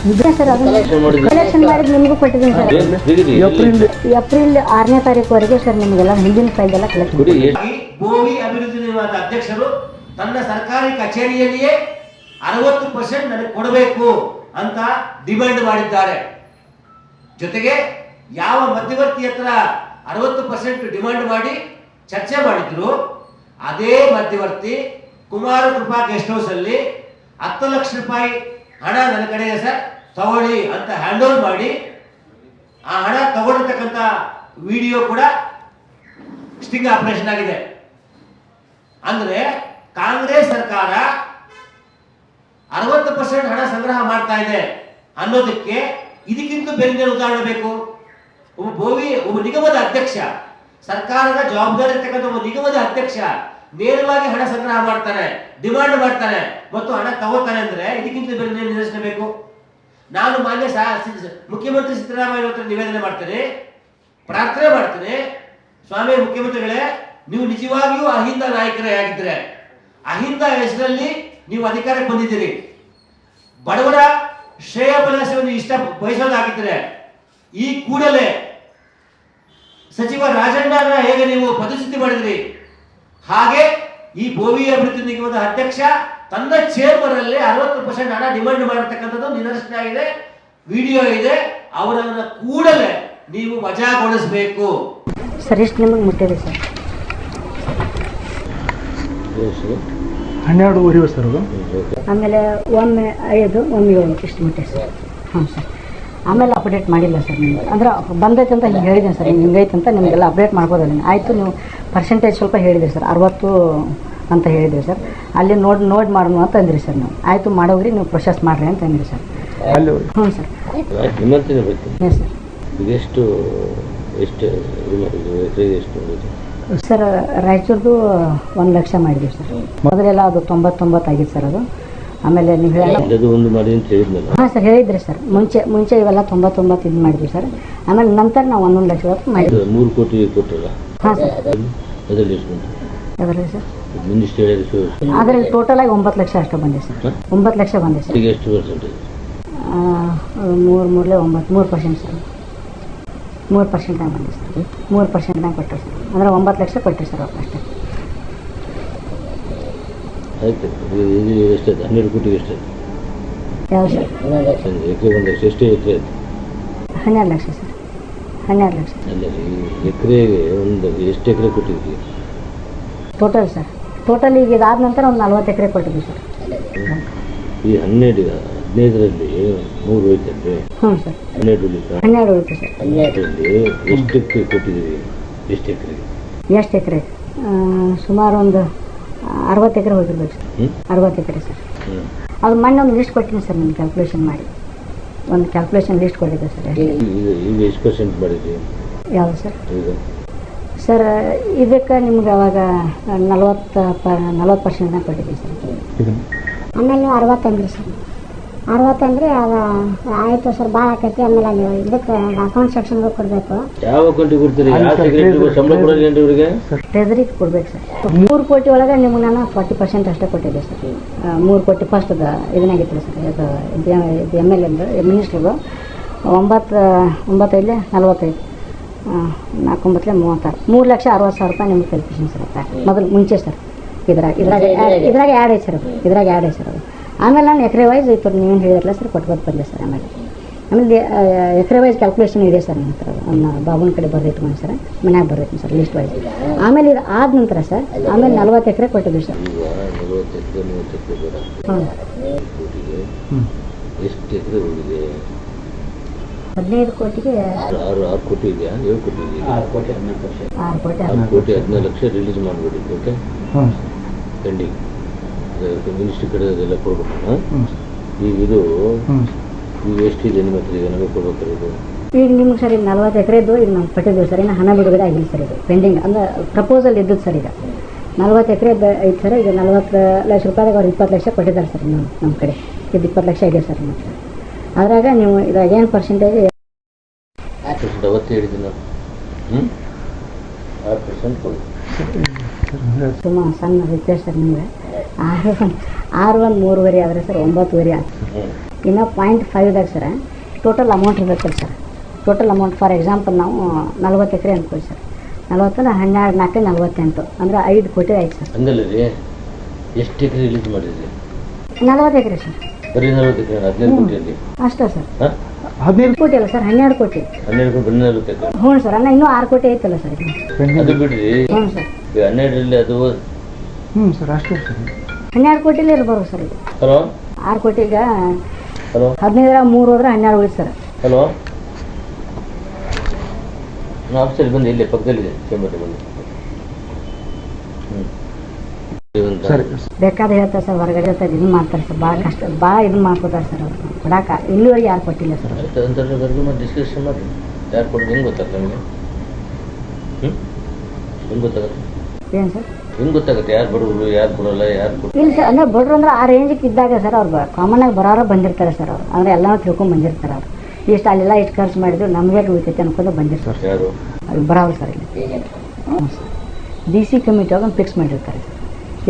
Sir. Collection ಮಾಡಿದ್ ನಿಮಗೂ ಕೊಟ್ಟಿದ್ದೀನಿ ಸರ್ ಏಪ್ರಿಲ್ ಏಪ್ರಿಲ್ ಆರನೇ ತಾರೀಕುವರೆಗೆ ಸರ್ ನಿಮಗೆಲ್ಲ ಹಿಂದಿನ ಫೈಲ್ ಎಲ್ಲ ಭೂಮಿ ಅಭಿವೃದ್ಧಿ ನಿಗಮದ ಅಧ್ಯಕ್ಷರು ತನ್ನ ಸರ್ಕಾರಿ ಕಚೇರಿಯಲ್ಲಿಯೇ ಅರವತ್ತು ಪರ್ಸೆಂಟ್ ನನಗೆ ಕೊಡಬೇಕು ಅಂತ ಡಿಮ್ಯಾಂಡ್ ಮಾಡಿದ್ದಾರೆ. ಜೊತೆಗೆ ಯಾವ ಮಧ್ಯವರ್ತಿ ಹತ್ರ ಅರವತ್ತು ಪರ್ಸೆಂಟ್ ಡಿಮಾಂಡ್ ಮಾಡಿ ಚರ್ಚೆ ಮಾಡಿದ್ರು ಅದೇ ಮಧ್ಯವರ್ತಿ ಕುಮಾರ ಕೃಪಾ ಗೆಸ್ಟ್ ಹೌಸ್ ಅಲ್ಲಿ ಹತ್ತು ಲಕ್ಷ ರೂಪಾಯಿ ಹಣ ನನ್ನ ಕಡೆ ಇದೆ ಸರ್ ತಗೊಳ್ಳಿ ಅಂತ ಹ್ಯಾಂಡ್ ಮಾಡಿ, ಆ ಹಣ ತಗೊಂಡಿರ್ತಕ್ಕಂಥ ವಿಡಿಯೋ ಕೂಡ ಸ್ಟಿಂಗ್ ಆಪರೇಷನ್ ಆಗಿದೆ. ಅಂದ್ರೆ ಕಾಂಗ್ರೆಸ್ ಸರ್ಕಾರ ಅರವತ್ತು ಪರ್ಸೆಂಟ್ ಹಣ ಸಂಗ್ರಹ ಮಾಡ್ತಾ ಇದೆ ಅನ್ನೋದಕ್ಕೆ ಇದಕ್ಕಿಂತ ಬೇರೆ ಉದಾಹರಣೆ ಬೇಕು. ಒಬ್ಬ ಭೋವಿ, ಒಬ್ಬ ನಿಗಮದ ಅಧ್ಯಕ್ಷ, ಸರ್ಕಾರದ ಜವಾಬ್ದಾರಿ ಇರ್ತಕ್ಕಂಥ ಒಬ್ಬ ನಿಗಮದ ಅಧ್ಯಕ್ಷ ನೇರವಾಗಿ ಹಣ ಸಂಗ್ರಹ ಮಾಡ್ತಾನೆ ಡಿಮಾಂಡ್ ಮಾಡ್ತಾನೆ ಮತ್ತು ಹಣ ತಗೋತಾನೆ ಅಂದ್ರೆ ಇದಕ್ಕಿಂತ ಬೇರೆ ನಿರ್ದೇಶನ ಬೇಕು. ನಾನು ಮಾನ್ಯ ಮುಖ್ಯಮಂತ್ರಿ ಸಿದ್ದರಾಮಯ್ಯ ಹತ್ರ ನಿವೇದನೆ ಮಾಡ್ತೇನೆ. ಪ್ರಾರ್ಥನೆ ಮಾಡ್ತೇನೆ. ಸ್ವಾಮಿ ಮುಖ್ಯಮಂತ್ರಿಗಳೇ, ನೀವು ನಿಜವಾಗಿಯೂ ಅಹಿಂದ ನಾಯಕರೇ ಆಗಿದ್ರೆ, ಅಹಿಂದ ಹೆಸರಲ್ಲಿ ನೀವು ಅಧಿಕಾರಕ್ಕೆ ಬಂದಿದ್ದೀರಿ. ಬಡವರ ಶ್ರೇಯೋಪಲಾಸವನ್ನು ಇಷ್ಟ ಬಯಸೋದಾಗಿದ್ರೆ ಈ ಕೂಡಲೇ ಸಚಿವ ರಾಜಣ್ಣನ ಹೇಗೆ ನೀವು ಪದಚ್ಯುತಿ ಮಾಡಿದ್ರಿ? ಹಾಗೆ ಈ ಭೋವಿ ಅಭಿವೃದ್ಧಿ ನಿಗಮದ ಅಧ್ಯಕ್ಷ ತನ್ನ ಚೇಂಬರ್ ಅಲ್ಲಿ ಅರವತ್ತು ಪರ್ಸೆಂಟ್ ಹಣ ಡಿಮಾಂಡ್ ಮಾಡಿರ್ತಕ್ಕಂಥದ್ದು ನಿದರ್ಶನ ಆಗಿದೆ ವಿಡಿಯೋ ಇದೆ. ಅವರನ್ನ ಕೂಡಲೇ ನೀವು ವಜಾಗೊಳಿಸಬೇಕು ಸರ್ ಎಷ್ಟು ನಿಮಗೆ ಮುಟ್ಟಿದೆ ಸರ್. ಹನ್ನೆರಡು ಹನ್ನೆರಡುವರೆ ಸರ್ ಆಮೇಲೆ ಒಮ್ಮೆ ಐದು ಒಮ್ಮೆ ಏಳು ಇಷ್ಟು ಮುಟ್ಟೆ ಸರ್. ಹಾಂ ಸರ್. ಆಮೇಲೆ ಅಪ್ಡೇಟ್ ಮಾಡಿಲ್ಲ ಸರ್ ನಿಮ್ಗೆ. ಅಂದ್ರೆ ಬಂದೈತೆ ಅಂತ ಹಿಂಗೆ ಹೇಳಿದ್ದೀನಿ ಸರ್. ಹಿಂಗೆ ಹಿಂಗೈತೆ ಅಂತ ನಿಮಗೆಲ್ಲ ಅಪ್ಡೇಟ್ ಮಾಡ್ಬೋದಲ್ಲ ಆಯಿತು ನೀವು ಪರ್ಸೆಂಟೇಜ್ ಸ್ವಲ್ಪ ಹೇಳಿದೆ ಸರ್. ಅರವತ್ತು ಅಂತ ಹೇಳಿದ್ರಿ ಸರ್. ಅಲ್ಲಿ ನೋಡಿ ನೋಡಿ ಮಾಡೋಣ ಅಂತ ಅಂದ್ರಿ ಸರ್ ನಾವು. ಆಯಿತು ಮಾಡೋಗ್ರಿ ನೀವು ಪ್ರೊಸೆಸ್ ಮಾಡಿರಿ ಅಂತ ಅಂದ್ರಿ ಸರ್. ಹ್ಞೂ ಸರ್. ಸರ್ ಇದೆಷ್ಟು ಎಷ್ಟು ಸರ್ ರಾಯಚೂರ್ದು ಒಂದು ಲಕ್ಷ ಮಾಡಿದ್ವಿ ಸರ್. ಮೊದಲೆಲ್ಲ ಅದು ತೊಂಬತ್ತೊಂಬತ್ತು ಆಗಿತ್ತು ಸರ್ ಅದು. ಆಮೇಲೆ ನೀವು ಹೇಳಿದ್ರೆ ಒಂದು ಮಾಡಿ ಅಂತ ಹೇಳಿದ್ನಲ್ಲ. ಹಾಂ ಸರ್ ಹೇಳಿದ್ರಿ ಸರ್. ಮುಂಚೆ ಮುಂಚೆ ಇವೆಲ್ಲ ತೊಂಬತ್ತೊಂಬತ್ತು ಇದು ಮಾಡಿದ್ವಿ ಸರ್. ಆಮೇಲೆ ನಂತರ ನಾವು ಒಂದೊಂದು ಲಕ್ಷ ಮಾಡಿದ್ವಿ. ಮೂರು ಕೋಟಿ ಕೊಟ್ಟಲ್ಲ ಹಾಂ ಸರ್. ಅದರಲ್ಲಿ ಎಷ್ಟು ಬಂತು? ಅದರಲ್ಲಿ ಸರ್? ಹೇಳಿದ್ರು ಅದರಲ್ಲಿ ಟೋಟಲ್ ಆಗಿ ಒಂಬತ್ತು ಲಕ್ಷ ಅಷ್ಟು ಬಂದಿದೆ ಸರ್? ಒಂಬತ್ತು ಲಕ್ಷ ಬಂದಿದೆ ಸರ್. ಈಗ ಎಷ್ಟು ಪರ್ಸೆಂಟೇಜ್ ಮೂರು ಮೂರಲೇ ಒಂಬತ್ತು ಮೂರು ಪರ್ಸೆಂಟ್ ಸರ್. ಮೂರು ಪರ್ಸೆಂಟ್ನಾಗ ಬಂದಿದೆ ಸರ್. ಮೂರು ಪರ್ಸೆಂಟ್ನಾಗ ಕೊಟ್ಟರು ಸರ್. ಅಂದರೆ ಒಂಬತ್ತು ಲಕ್ಷ ಕೊಟ್ಟರು ಸರ್ ಅವ್ರು ಅಷ್ಟೇ. ಆಯ್ತು. ಇದು ಹನ್ನೆರಡು ಕೋಟಿಗೆ ಯಾವ ಸರ್? ಎಕರೆ ಒಂದು ಲಕ್ಷ ಎಷ್ಟು ಎಕರೆ ಆಯ್ತು ಹನ್ನೆರಡು ಲಕ್ಷ ಸರ್. ಹನ್ನೆರಡು ಲಕ್ಷ. ಅಲ್ಲ ಎಕರೆಗೆ ಒಂದು ಎಷ್ಟು ಎಕರೆ ಕೊಟ್ಟಿದ್ದೀವಿ ಟೋಟಲ್ ಸರ್. ಟೋಟಲ್ ಈಗ ಇದಾದ ನಂತರ ಒಂದು ನಲ್ವತ್ತು ಎಕರೆ ಕೊಟ್ಟಿದ್ವಿ ಸರ್. ಈ ಹನ್ನೆರಡು ಹದಿನೈದರಲ್ಲಿ ಮೂರು ಹೋಯ್ತಂದ್ರೆ ಹ್ಞೂ ಸರ್. ಹನ್ನೆರಡು ಹನ್ನೆರಡು ಸರ್. ಹನ್ನೆರಡರಲ್ಲಿ ಎಷ್ಟಕ್ಕೆ ಕೊಟ್ಟಿದ್ದೀವಿ ಎಷ್ಟು ಎಕರೆ? ಎಷ್ಟು ಎಕರೆ? ಸುಮಾರು ಒಂದು ಅರವತ್ತು ಎಕರೆ ಹೋಗಿರ್ಬೇಕು ಸರ್. ಅರವತ್ತು ಎಕರೆ ಸರ್. ಅದು ಮೊನ್ನೆ ಒಂದು ಲಿಸ್ಟ್ ಕೊಟ್ಟಿನಿ ಸರ್ ನಾನು ಕ್ಯಾಲ್ಕುಲೇಷನ್ ಮಾಡಿ. ಒಂದು ಕ್ಯಾಲ್ಕುಲೇಷನ್ ಲಿಸ್ಟ್ ಕೊಟ್ಟಿದ್ದೆ ಸರ್. ಈಗ ಎಷ್ಟು ಪರ್ಸೆಂಟ್ ಯಾವುದು ಸರ್? ಸರ್ ಇದಕ್ಕೆ ನಿಮ್ಗೆ ಅವಾಗ ನಲ್ವತ್ತು ಪ ನಲ್ವತ್ತು ಪರ್ಸೆಂಟ್ನಾಗ ಕೊಟ್ಟಿದ್ದೆ ಸರ್. ಆಮೇಲೆ ನೀವು ಅರವತ್ತಂದ್ರಿ ಸರ್. ಅರವತ್ತು ಅಂದ್ರೆ ಅದು ಆಯಿತು ಸರ್ ಭಾಳ ಆಕೈತಿ. ಆಮೇಲೆ ನೀವು ಇದಕ್ಕೆ ಅಕೌಂಟ್ ಸೆಕ್ಷನ್ಗೆ ಕೊಡಬೇಕು. ಯಾವ ಅಕೌಂಟಿಗೆ ಕೊಡ್ತೀರಿ? ಯಾವ ಸೆಕ್ರೆಟರಿಗೂ ಸಂಬಳ ಕೊಡೋಲ್ಲ ಏನ್ರಿ ಇವ್ರಿಗೆ? ಟ್ರೆಜರಿಗೆ ಕೊಡ್ಬೇಕು ಸರ್. ಮೂರು ಕೋಟಿ ಒಳಗೆ ನಿಮ್ಗೆ ನಾನು ಫಾರ್ಟಿ ಪರ್ಸೆಂಟ್ ಅಷ್ಟೇ ಕೊಟ್ಟಿದ್ದೆ ಸರ್. ಮೂರು ಕೋಟಿ ಫಸ್ಟ್ ಇದನ್ನಾಗಿತ್ತು ಸರ್. ಇದು ಇದು ಎಂ ಎಲ್ ಎಂದು ಮಿನಿಸ್ಟ್ರಿಗೂ ಒಂಬತ್ತು ಒಂಬತ್ತೈದು ನಲ್ವತ್ತೈದು. ನಾಲ್ಕೊಂಬತ್ತಲೆ ಮೂವತ್ತಾರು. ಮೂರು ಲಕ್ಷ ಅರವತ್ತು ಸಾವಿರ ರೂಪಾಯಿ ನಿಮ್ಗೆ ಕಲ್ಪಿಷನ್ ಸರ್ ಅತ್ತ ಮೊದಲು ಮುಂಚೆ ಸರ್ ಇದ್ರಾಗ ಇದ್ರಾಗ ಇದ್ರಾಗ ಎರಡು ಹೆಸರು ಸರ್ ಇದ್ರಾಗ ಎರಡು ಐತೆ ಸರ್ ಆಮೇಲೆ ನಾನು ಎಕರೆ ವೈಸ್ ಇತ್ತು ನೀವೇನು ಹೇಳಿದ್ರಲ್ಲ ಸರ್ ಕೊಟ್ಬೋದು ಬಂದೆ ಸರ್ ಆಮೇಲೆ. ಆಮೇಲೆ ಎಕರೆ ವೈಸ್ ಕ್ಯಾಲ್ಕುಲೇಷನ್ ಇದೆ ಸರ್ ನನ್ನ ಹತ್ರ ನನ್ನ ಬಾಬುನ ಕಡೆ ಬರ್ದಿಟ್ಕೊಂಡು ಸರ್. ಮನ್ಯಾಗ ಬರ್ಬೇಕು ಸರ್ ಲಿಸ್ಟ್ ವೈಸ್ ಆಮೇಲೆ ಇದು ಆದ ನಂತರ ಸರ್ ಆಮೇಲೆ ನಲ್ವತ್ತು ಎಕರೆ ಕೊಟ್ಟಿದ್ವಿ ಸರ್. ಎಷ್ಟು ಎಕರೆ ಹೋಗಿದೆ ಹದಿನೈದು ಕೋಟಿಗೆ ಆರು ಆರು ಆರು ಕೋಟಿ ಇದೆಯಾ? ಏಳು ಕೋಟಿ ಇದೆಯಾ? ಆರು ಕೋಟಿ ಆರು ಕೋಟಿ ಹದಿನೈದು ಲಕ್ಷ. ರಿಲೀಸ್ ಮಾಡಿಬಿಡಿ ಓಕೆ ಪೆಂಡಿಂಗ್ ಮಿನಿಸ್ಟ್ರಿ ಕಡೆ ಅದೆಲ್ಲ ಕೊಡ್ಬೇಕು ಈಗ ಇದು ಈಗ ಎಷ್ಟಿದೆ ನಿಮ್ಮ ಹತ್ರ ಈಗ ನಮಗೆ ಕೊಡ್ಬೇಕಾರೆ ಇದು? ಈಗ ನಿಮ್ಗೆ ಸರ್ ಈಗ ನಲ್ವತ್ತು ಎಕರೆದು ಈಗ ನಾವು ಕಟ್ಟಿದ್ವಿ ಸರ್ ಇನ್ನು ಹಣ ಬಿಡುಗಡೆ ಆಗಿಲ್ಲ ಸರ್ ಇದು. ಪೆಂಡಿಂಗ್ ಅಂದ್ರೆ ಪ್ರಪೋಸಲ್ ಇದ್ದದ್ದು ಸರ್ ಈಗ. ನಲ್ವತ್ತು ಎಕರೆ ಐತೆ ಸರ್ ಈಗ ನಲ್ವತ್ತು ಲಕ್ಷ ರೂಪಾಯಿದಾಗ ಅವ್ರು ಇಪ್ಪತ್ತು ಲಕ್ಷ ಕೊಟ್ಟಿದ್ದಾರೆ ಸರ್ ನಮ್ಮ ನಮ್ಮ ಕಡೆ. ಇದು ಇಪ್ಪತ್ತು ಲಕ್ಷ ಇದೆ ಸರ್ ನಮ್ಮ ಹತ್ರ. ಅದ್ರಾಗ ನೀವು ಇದ್ರಾಗ ಏನು ಪರ್ಸೆಂಟೇಜ್ ಪರ್ಸೆಂಟ್ ಅವತ್ತೇ ಹೇಳಿದ್ದೀನಿ ನಾನು. ಹ್ಞೂ ಆರು ಪರ್ಸೆಂಟ್ ಕೊಡಿ. ಸುಮ್ಮ ಸಣ್ಣ ವ್ಯತ್ಯಾಸ ಸರ್ ನಿಮಗೆ. ಆರು ಒಂದು ಆರು ಒಂದು ಮೂರುವರೆ ಆದರೆ ಸರ್ ಒಂಬತ್ತುವರೆ ಹ್ಞೂ ಇನ್ನು ಪಾಯಿಂಟ್ ಫೈವ್ದಾಗ ಸರ್. ಟೋಟಲ್ ಅಮೌಂಟ್ ಇರಬೇಕು sir. Total amount for example ನಾವು ನಲ್ವತ್ತು ಎಕರೆ ಅಂದ್ಕೊಳ್ಳಿ ಸರ್. ನಲ್ವತ್ತಂದ್ರೆ ಹನ್ನೆರಡು ನಾಲ್ಕು ನಲ್ವತ್ತೆಂಟು. ಅಂದ್ರೆ ಐದು ಕೋಟಿ ಆಯ್ತು ಸರ್. ಹಂಗಲ್ಲ ರೀ. ಎಷ್ಟು ಎಕರೆ ರಿಲೀಸ್ ಮಾಡಿದ್ರಿ? ನಲ್ವತ್ತು ಎಕರೆ ಸರ್. ಬರೀ ನಲ್ವತ್ತು ಎಕರೆ ಹದಿನೈದು ಕೋಟಿಯಲ್ಲಿ ಅಷ್ಟೇ ಸರ್. ಹಾಂ? ಹದಿನೈದು ಕೋಟಿ ಅಲ್ಲ ಸರ್ ಹನ್ನೆರಡು ಕೋಟಿ. ಹನ್ನೆರಡು ಕೋಟಿ ಬರೀ ನಲ್ವತ್ತು ಎಕರೆ ಹ್ಞೂ ಸರ್ ಅಣ್ಣ ಇನ್ನೂ ಆರು ಕೋಟಿ ಐತಲ್ಲ ಸರ್ ಇದು. ಅದು ಬಿಡ್ರಿ. ಹ್ಞೂ ಸರ್. ಈಗ ಹನ್ನೆರಡರಲ್ಲಿ ಅದು ಹ್ಞೂ ಸರ್ ಅಷ್ಟೇ ಸರ್. ಹನ್ನೆರಡು ಕೋಟಿಲಿ ಇರ್ಬೋದು ಸರ್ ಇದು. ಹಲೋ? ಆರು ಕೋಟಿಗೆ ಹಲೋ? ಹದಿನೈದರ ಮೂರು ಹೋದ್ರೆ ಹನ್ನೆರಡು ಉಳಿತು ಸರ್. ಹಲೋ? ನಾನು ಆಫೀಸಲ್ಲಿ ಬಂದು ಇಲ್ಲೇ ಪಕ್ಕದಲ್ಲಿದೆ ಚೇಂಬರ್ ಬಂದು ಹ್ಞೂ ಸರಿ. ಬೇಕಾದ್ರೆ ಹೇಳ್ತಾರೆ ಸರ್ ಹೊರಗಡೆ ಹೇಳ್ತಾರೆ ಇದು ಮಾಡ್ತಾರೆ ಸರ್. ಭಾಳ ಕಷ್ಟ. ಭಾಳ ಇದು ಮಾಡ್ಕೋತಾರೆ ಸರ್ ಅವ್ರು. ಕೊಡಾಕ ಇಲ್ಲಿವರೆಗೆ ಯಾರು ಕೊಟ್ಟಿಲ್ಲ ಸರ್ ಅಂತರ್ಗರ್ಗು ಮತ್ತೆ ಡಿಸ್ಕಷನ್ ಮಾಡಿ. ಯಾರು ಕೊಡೋದು ಹೆಂಗೆ ಗೊತ್ತಾಗುತ್ತೆ ನಿಮಗೆ? ಹ್ಞೂ ಹೆಂಗೆ ಗೊತ್ತಾಗುತ್ತೆ? ಏನು ಸರ್? ಹೆಂಗೆ ಗೊತ್ತಾಗುತ್ತೆ? ಯಾರು ಬಡವರು ಯಾರು ಕೊಡೋಲ್ಲ ಯಾರು ಕೊಡ ಇಲ್ಲ ಸರ್ ಅಂದ್ರೆ ಬಡ್ರು ಅಂದ್ರೆ ಆ ರೇಂಜಿಗೆ ಇದ್ದಾಗ ಸರ್ ಅವ್ರು ಕಾಮನ್ ಆಗಿ ಬರೋರು ಬಂದಿರ್ತಾರೆ ಸರ್ ಅವ್ರು. ಅಂದ್ರೆ ಎಲ್ಲ ತಿಳ್ಕೊಂಡು ಬಂದಿರ್ತಾರೆ ಅವ್ರು. ಇಷ್ಟು ಅಲ್ಲೆಲ್ಲ ಇಷ್ಟು ಖರ್ಚು ಮಾಡಿದ್ರು ನಮಗೆ ಉಳಿತೈತೆ ಅನ್ಕೊಂಡು ಬಂದಿರ್ತಾರೆ ಯಾರು? ಅಲ್ಲಿ ಬರೋರು ಸರ್ ಇಲ್ಲಿ. ಹ್ಞೂ ಸರ್. ಡಿ ಸಿ ಕಮಿಟಿ ಅವಾಗ ಫಿಕ್ಸ್ ಮಾಡಿರ್ತಾರೆ ಸರ್.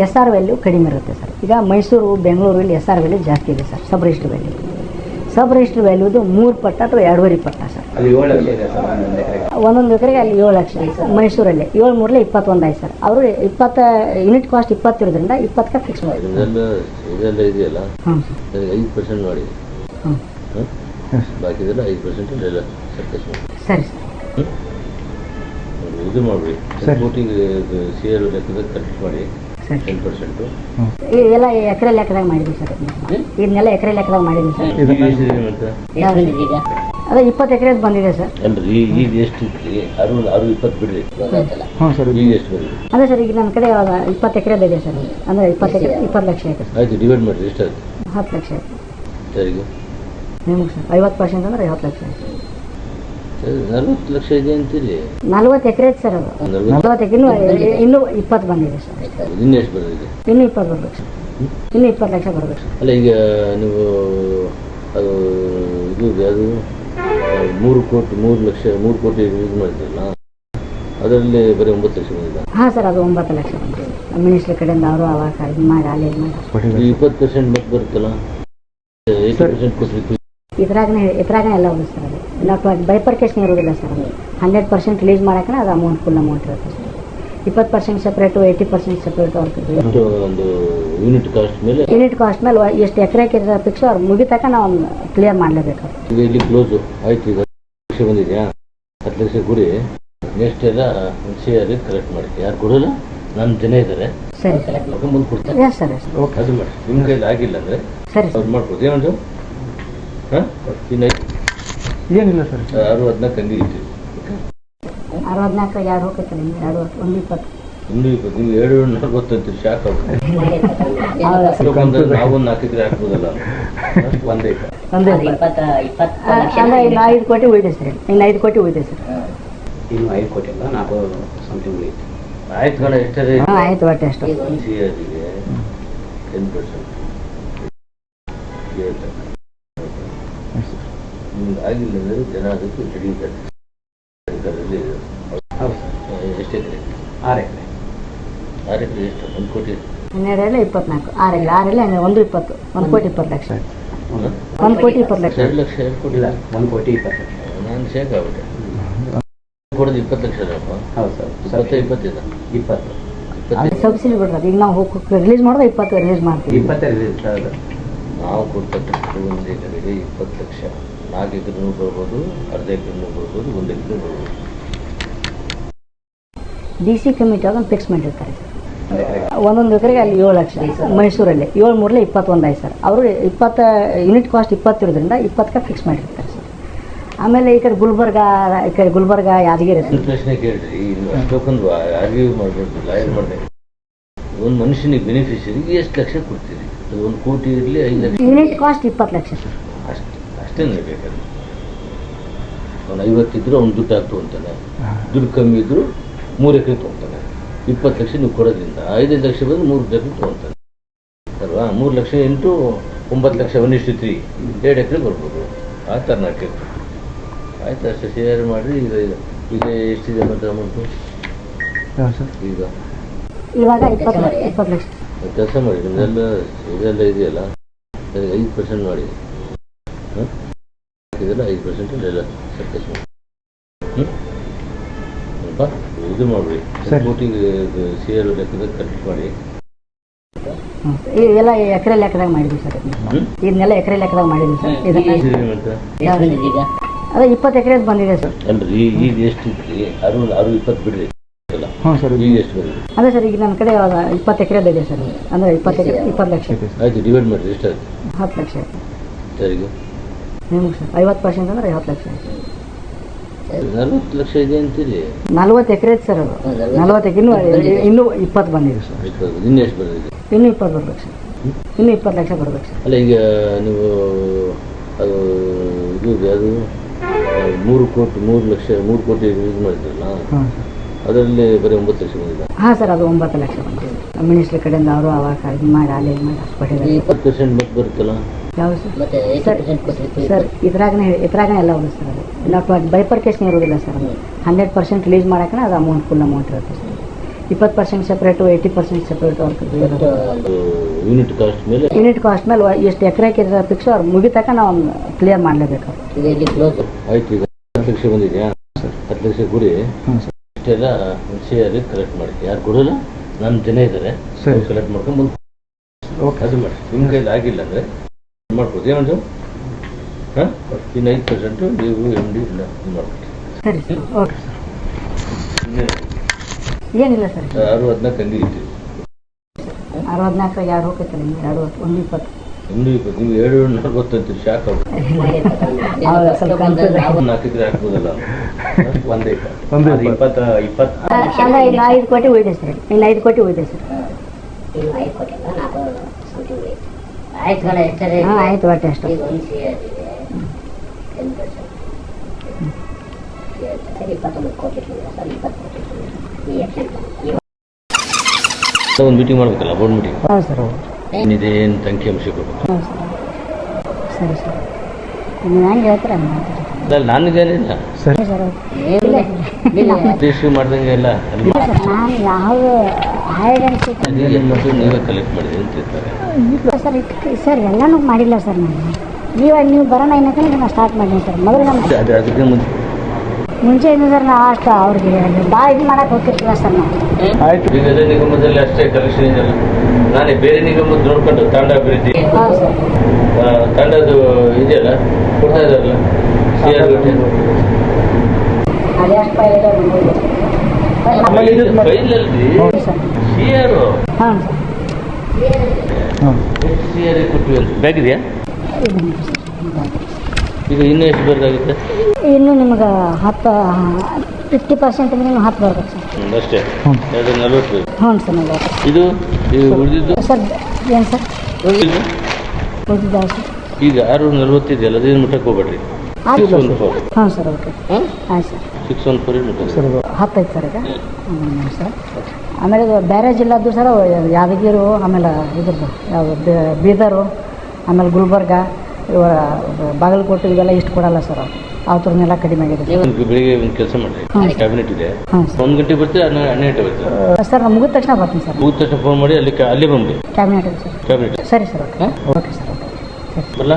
ಎಸ್ ಆರ್ ವ್ಯಾಲ್ಯೂ ಕಡಿಮೆ ಇರುತ್ತೆ ಸರ್. ಈಗ ಮೈಸೂರು ಬೆಂಗಳೂರು ಇಲ್ಲಿ ಎಸ್ ಆರ್ ವ್ಯಾಲ್ಯೂ ಜಾಸ್ತಿ ಇದೆ sir sub register value sub register ವ್ಯಾಲ್ಯೂದು ಮೂರು ಪಟ್ಟ ಅಥವಾ ಎರಡೂವರೆ ಪಟ್ಟ ಸರ್. ಅಲ್ಲಿ ಏಳು ಲಕ್ಷ ಇದೆ ಸರ್ ಒಂದೊಂದು ಎಕರೆಗೆ. ಅಲ್ಲಿ ಏಳು ಲಕ್ಷ ಇದೆ ಸರ್ ಮೈಸೂರಲ್ಲಿ. ಏಳು ಮೂರಲೆ ಇಪ್ಪತ್ತೊಂದು ಆಯ್ತು ಸರ್. ಅವರು ಇಪ್ಪತ್ತು ಯೂನಿಟ್ ಕಾಸ್ಟ್ ಇಪ್ಪತ್ತಿರೋದ್ರಿಂದ ಇಪ್ಪತ್ತಕ್ಕೆ ಫಿಕ್ಸ್ ಮಾಡಿ ಸರ್ ಐದು ಪರ್ಸೆಂಟ್ ಮಾಡಿ ಐದು ಪರ್ಸೆಂಟ್ ಮಾಡಿ ಸರಿ ಸರ್ ಹ್ಞೂ ಇದು ಮಾಡಿಬಿಡಿ. ಕಟ್ ಕೋಟಿಗೆ ಸಿ ಆರ್ ಲೆಕ್ಕದಾಗ ಕಲೆಕ್ಟ್ ಮಾಡಿ. ಸರಿ ಟೆನ್ ಪರ್ಸೆಂಟು ಇದೆಲ್ಲ ಎಕರೆ ಲೆಕ್ಕದಾಗ ಮಾಡಿದ್ವಿ ಸರ್. ಇದನ್ನೆಲ್ಲ ಎಕರೆ ಲೆಕ್ಕದಾಗ ಮಾಡಿದ್ವಿ ಸರ್. ಅದೇ ಇಪ್ಪತ್ತು ಎಕರೆ ಬಂದಿದೆ ಸರ್. ಅಲ್ರಿ ಈಗ ಎಷ್ಟು ಇತ್ತು? ಅರು ಅರು ಇಪ್ಪತ್ತು ಬಿಡ್ರಿ. ಸರ್. ಈಗ ಎಷ್ಟು ಅದೇ ಸರ್ ಈಗ ನನ್ನ ಕಡೆ ಇಪ್ಪತ್ತು ಎಕರೆ ಇದೆ ಸರ್. ಅಂದರೆ ಇಪ್ಪತ್ತು ಎಕರೆ ಇಪ್ಪತ್ತು ಲಕ್ಷ ಐತೆ ಸರ್. ಆಯ್ತು ಡಿವೈಡ್ ಮಾಡಿರಿ ಹತ್ತು ಲಕ್ಷ ಆಯ್ತು. ಸರಿಗೆ? ನಿಮ್ಗೆ ಸರ್ ಐವತ್ತು ಪರ್ಸೆಂಟ್ ಅಂದರೆ ಐವತ್ತು ಲಕ್ಷ ನಲ್ವತ್ತು ಲಕ್ಷ ಇದೆ ಅಂತೀರಿ ನಲ್ವತ್ತು ಎಕರೆ ಐತೆ ಸರ್ ಅದು. ನಲ್ವತ್ತು ಎಕರೆ ಇನ್ನೂ ಇಪ್ಪತ್ತು ಬಂದಿದೆ ಸರ್. ಇನ್ನು ಎಷ್ಟು ಇನ್ನೂ ಇಪ್ಪತ್ತು ಬರ್ಬೇಕು ಸರ್. ಇನ್ನೂ ಇಪ್ಪತ್ತು ಲಕ್ಷ ಬರ್ಬೇಕು ಸರ್. ಅಲ್ಲ ಈಗ ನೀವು ಅದು ಇದು ಅದು ಮೂರು ಕೋಟಿ ಮೂರು ಲಕ್ಷ ಮೂರು ಕೋಟಿ ಯೂಸ್ ಮಾಡಿದ್ರಲ್ಲ ಅದರಲ್ಲಿ ಬರೀ ಒಂಬತ್ತು ಲಕ್ಷ ಬಂದಿದೆ. ಹಾಂ ಸರ್ ಅದು ಒಂಬತ್ತು ಲಕ್ಷ ಬಂದಿದೆ. ಮಿನಿಸ್ಟ್ರ್ ಕಡೆಯಿಂದ ಅವರು ಅವಾಗ ಇದು ಮಾಡಿ ಅಲ್ಲಿ ಇದು ಮಾಡಿ. ಇಪ್ಪತ್ತು ಪರ್ಸೆಂಟ್ ಮತ್ತೆ ಬರುತ್ತಲ್ಲ? ಏಯ್ಟಿ ಪರ್ಸೆಂಟ್ ಕೊಟ್ಟರೆ ಇದ್ರಾಗನೇ ಇದ್ರಾಗನೇ ಎಲ್ಲ ಹೋಗುತ್ತೆ ಸರ್ ಅದು ನಾವು ಬೈಪರ್ಕೇಶನ್ ಇರೋದಿಲ್ಲ ಸರ್ ಅದು. ಹಂಡ್ರೆಡ್ ಪರ್ಸೆಂಟ್ ರಿಲೀಸ್ ಮಾಡೋಕೆ ಅದು ಅಮೌಂಟ್ ಫುಲ್ ಅಮೌಂಟ್ ಇರುತ್ತೆ ಸರ್. ಇಪ್ಪತ್ತು percent separate eighty percent separate ಅವ್ರಿಗೆ ಒಂದು ಯೂನಿಟ್ ಕಾಸ್ಟ್ ಮೇಲೆ ಯೂನಿಟ್ ಕಾಸ್ಟ್ ಮೇಲೆ ಎಷ್ಟು ಎಕರೆಗೆ ಫಿಕ್ಸ್ ಅವ್ರು ಮುಗಿತಕ್ಕ ನಾವು ಕ್ಲಿಯರ್ ಮಾಡಲೇಬೇಕು. ಈಗ ಇಲ್ಲಿ ಕ್ಲೋಸು ಆಯ್ತು ಈಗ ಲಕ್ಷ ಬಂದಿದೆಯಾ? ಹತ್ತು ಲಕ್ಷ ಗುರಿ. ನೆಕ್ಸ್ಟ್ ಎಲ್ಲ ಶೇರ್ ಕಲೆಕ್ಟ್ ಮಾಡಿ ಯಾರು ಕೊಡೋಲ್ಲ? ನನ್ನ ಜನ ಇದ್ದಾರೆ. ಸರಿ ಸರ್. ಮುಂದೆ ಕೊಡ್ತಾರೆ. ಓಕೆ ಅದು ಮಾಡಿ. ನಿಮ್ಮ ಕೈಲಿ ಆಗಿಲ್ಲ ಅಂದರೆ ಸರಿ ಸರ್. ಅವ್ರು ಮಾಡ್ಕೊಡ್ತೀವಿ ಇನ್ನು ಏನಿಲ್ಲ ಸರ್. ಆರು ಹದಿನಾಲ್ಕು ಹಂಗೆ ಇತ್ತು. ಅರವತ್ನಾಲ್ಕು ಎರಡು ಹೋಗ್ತೈತೆ ಎರಡು ಒಂದು ಇಪ್ಪತ್ತು. ನೀವು ಏಳು ನಲ್ವತ್ತು ಅಂತೀರಿ ಶಾಕ್ ಆಗುತ್ತೆ ಹೌದಾ? ನಾವೊಂದು ನಾಲ್ಕಿದ್ರೆ ಹಾಕ್ಬೋದಲ್ಲ ಒಂದೇ. ಒಂದು ಇಪ್ಪತ್ತು ಐದು ಕೋಟಿ ಉಳಿದೆ ಸರ್. ಇನ್ನು ಐದು ಕೋಟಿ ಉಳಿದೆ ಸರ್. ಇನ್ನು ಐದು ಕೋಟಿ ಅಲ್ಲ ನಾಲ್ಕು ಸಮಥಿಂಗ್ ಉಳಿಯುತ್ತೆ. ಆಯ್ತು ಕಣ ಆಯ್ತು ಒಟ್ಟೆ ಅಷ್ಟು. ಟೆನ್ ಪರ್ಸೆಂಟ್ ನಿಮ್ಗೆ ಆಗಿಲ್ಲ ಅಂದರೆ ಜನ ಅದಕ್ಕೆ ಹಿಡಿಯುತ್ತಾರೆ ಸರ್ಕಾರದಲ್ಲಿ ಹೌದು. ಸರ್ ಎಷ್ಟು ಎಕರೆ ಆರು ಎಕರೆ. ಆರು ಎಕರೆ ಎಷ್ಟು? ಒಂದು ಕೋಟಿ? ಹನ್ನೆರಡಲ್ಲ ಇಪ್ಪತ್ನಾಲ್ಕು. ಆರಲ್ಲ ಆರೆಲ್ಲ ಹನ್ನೆರಡು ಒಂದು ಇಪ್ಪತ್ತು ಒಂದು ಕೋಟಿ ಇಪ್ಪತ್ತು ಲಕ್ಷ? ಒಂದು ಕೋಟಿ ಇಪ್ಪತ್ತು ಲಕ್ಷ. ಎರಡು ಲಕ್ಷ ಎರಡು ಕೋಟಿ. ಇಲ್ಲ ಒಂದು ಕೋಟಿ ಇಪ್ಪತ್ತು ಲಕ್ಷ. ನಾನು ಶೇಕ್ ಆಗ್ಬಿಟ್ಟೆ. ಕೊಡೋದು ಇಪ್ಪತ್ತು ಲಕ್ಷ ಅಲ್ಲಪ್ಪ ಹೌದು ಸರ್ ಇಪ್ಪತ್ತ. ಇಪ್ಪತ್ತಿದ. ಇಪ್ಪತ್ತು ಸಬ್ಸಿಡಿ ಬಿಡ್ರಿ ಈಗ ನಾವು ರಿಲೀಸ್ ಮಾಡೋದು ಇಪ್ಪತ್ತು ರಿಲೀಸ್ ಮಾಡ್ತೀವಿ. ಇಪ್ಪತ್ತೈದು ರಿಲೀಸ್ ನಾವು ಕೊಡ್ತಕ್ಕಂಥ ಒಂದು ಎಕರೆಗೆ ಇಪ್ಪತ್ತು ಲಕ್ಷ. ನಾಲ್ಕು ಎಕರೆನೂ ಬರ್ಬೋದು ಅರ್ಧ ಎಕರೆನೂ ಬರ್ಬೋದು ಒಂದು ಎಕರೆ ಬರ್ಬೋದು. ಡಿ ಸಿ ಕಮಿಟಿ ಅದನ್ನು ಫಿಕ್ಸ್ ಮಾಡಿರ್ತಾರೆ. ಒಂದೊಂದು ಎಕರೆಗೆ ಅಲ್ಲಿ ಏಳು ಲಕ್ಷ ಮೈಸೂರಲ್ಲಿ ಏಳು ಮೂರಲೆ ಇಪ್ಪತ್ತೊಂದು ಐದು ಸರ್. ಅವರು ಇಪ್ಪತ್ತು ಯೂನಿಟ್ ಕಾಸ್ಟ್ ಇಪ್ಪತ್ತಿರೋದ್ರಿಂದ ಇಪ್ಪತ್ತಕ್ಕೆ ಫಿಕ್ಸ್ ಮಾಡಿರ್ತಾರೆ ಸರ್. ಆಮೇಲೆ ಈ ಕಡೆ ಗುಲ್ಬರ್ಗ ಈ ಕಡೆ ಗುಲ್ಬರ್ಗ ಯಾದಗಿರಿ ಪ್ರಶ್ನೆ ಕೇಳಿರಿ ಅಷ್ಟೊಂದು ಆರ್ಗ್ಯೂ ಮಾಡಬಾರ್ದು ಲಾಯರ್ ಮಾಡಬೇಕು? ಒಂದು ಮನುಷ್ಯನಿಗೆ ಬೆನಿಫಿಷರಿಗೆ ಎಷ್ಟು ಲಕ್ಷ ಕೊಡ್ತೀರಿ? ಒಂದು ಕೋಟಿ ಇರಲಿ ಐದು ಲಕ್ಷ. ಯೂನಿಟ್ ಕಾಸ್ಟ್ ಇಪ್ಪತ್ತು ಲಕ್ಷ ಸರ್. ಅಷ್ಟು ಅಷ್ಟೇ ಬೇಕಾದ್ರೆ ಅವ್ನು ಐವತ್ತಿದ್ರು ಅವ್ನು ದುಡ್ಡು ಹಾಕಿ ಅಂತಾನೆ. ದುಡ್ಡು ಕಮ್ಮಿ ಇದ್ರು ಮೂರು ಎಕರೆ ತೊಗೊತಾನೆ. ಇಪ್ಪತ್ತು ಲಕ್ಷ ನೀವು ಕೊಡೋದ್ರಿಂದ ಐದೈದು ಲಕ್ಷ ಬಂದು ಮೂರು ಎಕರೆ ತೊಗೊತಾನೆ. ಅಲ್ವಾ? ಮೂರು ಲಕ್ಷ ಇಂಟು ಒಂಬತ್ತು ಲಕ್ಷ ಒನ್ ಇಷ್ಟು ತ್ರೀ ಎರಡು ಎಕರೆ ಬರ್ಬೋದು. ಆ ಥರ ನಾಲ್ಕು ಎಕರೆ ಆಯ್ತು ಅಷ್ಟೇ ಶೇರ್ ಮಾಡಿ ಈಗ ಈಗ ಎಷ್ಟಿದೆ ಮತ್ತೆ ಅಮೌಂಟು ಈಗ? ಇವಾಗ ಇಪ್ಪತ್ತು ಲಕ್ಷ ಇಪ್ಪತ್ತು ಲಕ್ಷ. ಕೆಲಸ ಮಾಡಿ ನಿಮ್ದೆಲ್ಲ ಇದೆಲ್ಲ ಇದೆಯಲ್ಲ? ಐದು ಪರ್ಸೆಂಟ್ ಮಾಡಿ. ಹಾಂ ಇದೆಲ್ಲ ಐದು ಪರ್ಸೆಂಟ್ ಎಲ್ಲ ಸರ್ಕಸ್ ಮಾಡಿ. ಹ್ಞೂ ಸ್ವಲ್ಪ ಇದು ಮಾಡಿ ಸರಿ. ಕೋಟಿಗೆ ಸಿ ಆರ್ ಲೆಕ್ಕದ ಕರೆಕ್ಟ್ ಮಾಡಿ. ಎಲ್ಲ ಎಕರೆ ಲೆಕ್ಕದಾಗ ಮಾಡಿದ್ವಿ ಸರ್. ಇದನ್ನೆಲ್ಲ ಎಕರೆ ಲೆಕ್ಕದಾಗ ಮಾಡಿದ್ವಿ ಸರ್. ಇದನ್ನ ಅದೇ ಇಪ್ಪತ್ತು ಎಕರೆ ಬಂದಿದೆ ಸರ್. ಅಲ್ರಿ ಈಗ ಎಷ್ಟು ಇದ್ರಿ ಅರು ಅರು ಇಪ್ಪತ್ತು ಬಿಡ್ರಿ. ಹ್ಞೂ ಸರ್ ಈಗ ಎಷ್ಟು ಬರುತ್ತೆ ಅದೇ ಸರ್ ಈಗ ನನ್ನ ಕಡೆ ಇಪ್ಪತ್ತು ಎಕರೆ ಇದೆ ಸರ್. ಅಂದ್ರೆ ಇಪ್ಪತ್ತು ಎಕರೆ ಇಪ್ಪತ್ತು ಲಕ್ಷ. ಇದೆ ಸರ್. ಆಯ್ತು ಡಿವೈಡ್ ಮಾಡಿರಿ ಎಷ್ಟು ಹತ್ತು ಲಕ್ಷ. ಸರ್ ಐವತ್ತು ಪರ್ಸೆಂಟ್ ಅಂದ್ರೆ ಐವತ್ತು ಲಕ್ಷ ನಲ್ವತ್ತು ಲಕ್ಷ ಇದೆ ಅಂತೀರಿ? ನಲ್ವತ್ತು ಎಕರೆ ಐತೆ ಸರ್ ಅದು. ನಲ್ವತ್ತು ಎಕರೆ ಇನ್ನೂ ಇನ್ನೂ ಇಪ್ಪತ್ತು ಬಂದಿದೆ ಸರ್. ಇನ್ನೂ ಎಷ್ಟು ಬಂದಿದೆ? ಇನ್ನೂ ಇಪ್ಪತ್ತು ಬರ್ಬೇಕು ಸರ್. ಇನ್ನೂ ಇಪ್ಪತ್ತು ಲಕ್ಷ ಬರ್ಬೇಕು ಸರ್. ಅಲ್ಲ ಈಗ ನೀವು ಅದು ಇದು ಅದು ಮೂರು ಕೋಟಿ ಮೂರು ಲಕ್ಷ ಮೂರು ಕೋಟಿ ಯೂಸ್ ಮಾಡಿದ್ರಲ್ಲ? ಅದರಲ್ಲಿ ಬರೀ ಒಂಬತ್ತು ಲಕ್ಷ ಬಂದಿದೆ. ಹಾಂ ಸರ್ ಅದು ಒಂಬತ್ತು ಲಕ್ಷ ಬಂದಿದೆ. ಮಿನಿಸ್ಟ್ರ್ ಕಡೆಯಿಂದ ಅವರು ಅವಾಗ ಇದು ಮಾಡಿ ಅಲ್ಲಿ ಮಾಡಿ ಹಾಸ್ಪಿಟಲ್ ಇಪ್ಪತ್ತು ಪರ್ಸೆಂಟ್ ಮತ್ತೆ ಬರುತ್ತಲ್ಲ? ಸರ್ ಸರ್ ಸರ್ ಇದ್ರಾಗನೇ ಇದ್ರಾಗನೇ ಎಲ್ಲ ಒಂದು ಸರ್ ಅದು. ನಾವು ಬೈಪರ್ಕೇಶನ್ ಇರೋದಿಲ್ಲ ಸರ್ ಅದು. ಹಂಡ್ರೆಡ್ ಪರ್ಸೆಂಟ್ ರಿಲೀಸ್ ಮಾಡೋಕೆ ಅದು ಅಮೌಂಟ್ ಫುಲ್ ಅಮೌಂಟ್ ಇರುತ್ತೆ ಸರ್. ಇಪ್ಪತ್ತು percent separate eighty percent separate unit cost ಮೇಲೆ? ಯೂನಿಟ್ ಕಾಸ್ಟ್ ಮೇಲೆ ಎಷ್ಟು ಎಕರೆಗೆ ಫಿಕ್ಸ್ ಅವ್ರು ಮುಗಿತಕ ನಾವು ಕ್ಲಿಯರ್ ಮಾಡಲೇಬೇಕು ಆಯ್ತು ಈಗ ಹತ್ತು ಲಕ್ಷ ಬಂದಿದೆಯಾ? ಹತ್ತು ಲಕ್ಷ ಗುರಿ ಸರ್. ಇಷ್ಟೆಲ್ಲ ಶೇರಲ್ಲಿ ಕಲೆಕ್ಟ್ ಮಾಡಿ. ಯಾರು ಕೊಡೋಲ್ಲ? ನಮ್ಮ ಜನ ಇದ್ದಾರೆ. ಸರಿ. ಕಲೆಕ್ಟ್ ಮಾಡ್ಕೊಂಡು ಬಂದು ಓಕೆ. ಅದು ಮಾಡಿ. ನಿಮ್ಮ ಕೈಲಿ ಆಗಿಲ್ಲ ಅಂದರೆ? ಮಾಡ್ಬೋದು. ಏನಂದು ಹಾಂ? ಇನ್ನು ಐದು ಪರ್ಸೆಂಟು ನೀವು ಎಂ ಡಿ ಇಲ್ಲ ಸರಿ ಸರ್. ಓಕೆ? ಏನಿಲ್ಲ ಸರ್. ಆರು ಹದಿನಾಲ್ಕು ಅಂಗಡಿ ಇಟ್ಟಿರಿ ಅರವತ್ನಾಲ್ಕು ಎರಡು ಹೋಗ್ತೈತೆ ನಿಮ್ಗೆ? ಎರಡು ಒಂದು ಇಪ್ಪತ್ತು. ಒಂದು ಇಪ್ಪತ್ತು ನೀವು ಏಳು ನಲ್ವತ್ತು ಅಂತೀರಿ ಶಾಕ್ ಹೌದು ಸ್ವಲ್ಪ ಕನ್ಫ್ಯೂಸ್ ಒಂದು ಹಾಕ್ಬೋದಲ್ಲ? ಒಂದೇ. ಒಂದು ಅದು ಇಪ್ಪತ್ತು. ಇಪ್ಪತ್ತು ಅಲ್ಲ ಇನ್ನು ಐದು ಕೋಟಿ ಉಳಿದೆ ಸರ್. ಇನ್ನು ಐದು ಕೋಟಿ ಉಳಿದೆ ಸರ್. ಹಾಂ ಆಯ್ತು ಒಟ್ಟೆ ಅಷ್ಟು. ಒಂದು ಮೀಟಿಂಗ್ ಮಾಡ್ಬೇಕಲ್ಲ ಬೋರ್ಡ್ ಮೀಟಿಂಗ್ ಹೌದು ಸರ್ ಏನಿದೆ ಏನು ಅಂಕಿಅಂಶ ಕೊಡ್ಬೇಕು ಹೌದು ಸರ್. ಸರಿ ಸರ್. ನೀವು ಹೆಂಗೆ ಹೇಳ್ತೀರ? ಹಂಗೆ ಮಾಡ್ತೀರಿ ಅದ್ರಲ್ಲಿ ನಾನಿದೇನಿಲ್ಲ ಸರಿ ಸರ್ ಮಾಡ್ದಂಗೆ ಇಲ್ಲ. ಸರ್ ನಾನು ಯಾವ ಅಂತ ಇರ್ತಾರೆ ಸರ್ ಸರ್ ಎಲ್ಲನೂ ಮಾಡಿಲ್ಲ ಸರ್ ನಾನು. ನೀವು ನೀವು ಬರೋಣ ಏನಕ್ಕೆ ನಾನು ಸ್ಟಾರ್ಟ್ ಮಾಡಿದ್ದೀನಿ ಸರ್. ಮೊದಲು ಮುಂಚೆ. ಮುಂಚೆಯಿಂದ ಸರ್ ನಾವು ಅಷ್ಟು ಅವ್ರಿಗೆ ಭಾಳ ಇದು ಮಾಡಕ್ಕೆ ಹೋಗ್ತಿರ್ತೀವ ಸರ್ ನಾವು? ಆಯ್ತು. ಈಗ ನಿಗಮದಲ್ಲಿ ಅಷ್ಟೇ ಕಲೆಕ್ಷನ್ ಇದೆ ನಾನೇ ಬೇರೆ ನಿಗಮದ ನೋಡ್ಕೊಂಡು ತಂಡ ಅಭಿವೃದ್ಧಿ. ತಂಡದ್ದು ಇದೆಯಲ್ಲ ಕೊಡ್ತಾ ಇದಾರಲ್ಲ ಸಿ ಆರ್ ಅದೇ ಅಷ್ಟು ಪೈಲಟ್ ಇದು ಹಾಂ. ಕೊಟ್ಟಿವಿ ಬ್ಯಾಗ್ ಇದೆಯಾ? ಈಗ ಇನ್ನೂ ಎಷ್ಟು ಬೇಕಾಗುತ್ತೆ ಇನ್ನು ನಿಮಗೆ ಹತ್ತು ಫಿಫ್ಟಿ ಪರ್ಸೆಂಟ್ ಹತ್ತು ಬರ್ಬೇಕು ಸರ್. ಅಷ್ಟೇ. ಎರಡು ನಲ್ವತ್ತು. ಹ್ಞೂ ಸರ್ ನಲ್ವತ್ತು. ಇದು ಇದು ಉಳಿದಿದ್ದು? ಸರ್ ಏನು ಸರ್? ಇದು ಉಳಿದಿದ್ದಾವೆ ಸರ್? ಈಗ ಆರು ನಲ್ವತ್ತಿದೆಯಲ್ಲ ಅದೇನು ಮುಟ್ಟಕ್ಕೆ ಹೋಗ್ಬೇಡ್ರಿ. ಹಾಂ ಸರ್. ಓಕೆ. ಹಾಂ sir. Six one four sir ಐತೆ ಸರ್ ಈಗ ಸರ್. ಆಮೇಲೆ ಇದು ಬೇರೆ ಜಿಲ್ಲಾದ್ದು ಸರ್ ಯಾದಗಿರಿ ಆಮೇಲೆ ಇದ್ರದ್ದು ಯಾವ ಬೀದರು ಆಮೇಲೆ ಗುಲ್ಬರ್ಗ ಇವ ಬಾಗಲಕೋಟೆ ಇವೆಲ್ಲ ಇಷ್ಟು ಕೊಡಲ್ಲ ಸರ್ ಅವ್ರನ್ನೆಲ್ಲ ಕಡಿಮೆ ಆಗಿದೆ ಬೆಳಿಗ್ಗೆ ಒಂದು ಕೆಲಸ ಮಾಡಿ ಕ್ಯಾಬಿನೆಟ್ ಇದೆ. ಒಂದು ಗಂಟೆ ಬರ್ತೀರಾ ಹನ್ನೆ ಹನ್ನೆರಡು ಗಂಟೆ ಬರ್ತೀರಾ? ಸರ್ ನಾನು ಮುಗಿದ ತಕ್ಷಣ ಬರ್ತೀನಿ ಸರ್. ಮುಗಿದ ತಕ್ಷಣ ಫೋನ್ ಮಾಡಿ ಅಲ್ಲಿ ಅಲ್ಲೇ ಬಂದ್ಬಿಡಿ. ಕ್ಯಾಬಿನೆಟ್ ಇದೆ ಸರ್. ಕ್ಯಾಬಿನೆಟ್ ಸರಿ sir okay. Okay sir okay. ಬರಲ್ಲ